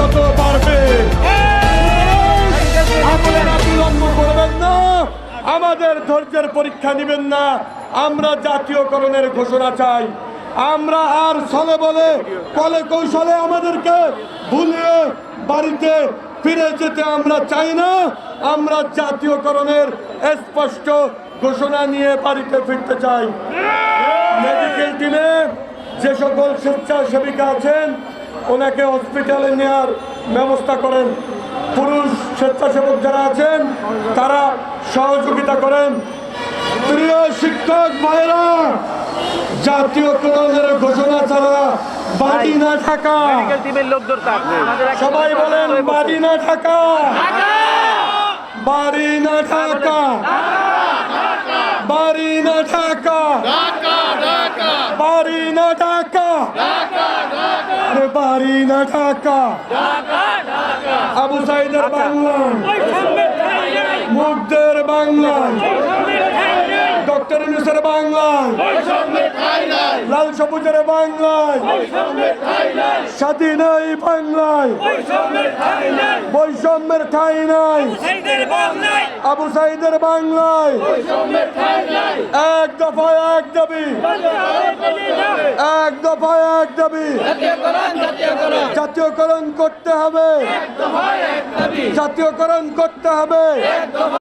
তত বাড়বে আপনারা বিলম্ব করবেন না। আমাদের ধৈর্যের পরীক্ষা নেবেন না। আমরা জাতীয়করণের ঘোষণা চাই। আমরা আর ছলে বলে কলে কৌশলে আমাদেরকে ভুলিয়ে বাড়িতে ফিরে যেতে আমরা চাই না। আমরা জাতীয়করণের স্পষ্ট ঘোষণা নিয়ে বাড়িতে ফিরতে চাই। মেডিকেল টিমে যে সকল স্বেচ্ছাসেবিকা আছেন ওনাকে হসপিটালে নেওয়ার ব্যবস্থা করেন। পুরুষ স্বেচ্ছাসেবক যারা আছেন তারা সহযোগিতা করেন। প্রিয় শিক্ষক ভাইরা জাতীয়করণের ঘোষণা ছাড়া বাড়ি না থাকা। মেডিকেল টিমের লোক দরকার আমাদের একটা সবাই বলেন বাড়ি না থাকা। বাড়ি না থাকা। বাড়ি না থাকা। বাড়ি না ঢাকা। আরে বাড়ি না ঢাকা। আবু সাইদের বাংলা। মুগ্ধের বাংলা। ডক্টর ইউনুসের বাংলায় লাল সবুজের বাংলায় স্বাধীন এই বাংলায়। বৈষম্যের ঠাই নাই। আবু সাইদের বাংলায়। এক দফায় এক দাবি। এক দফায় এক দাবি। জাতীয়করণ করতে হবে। জাতীয়করণ করতে হবে।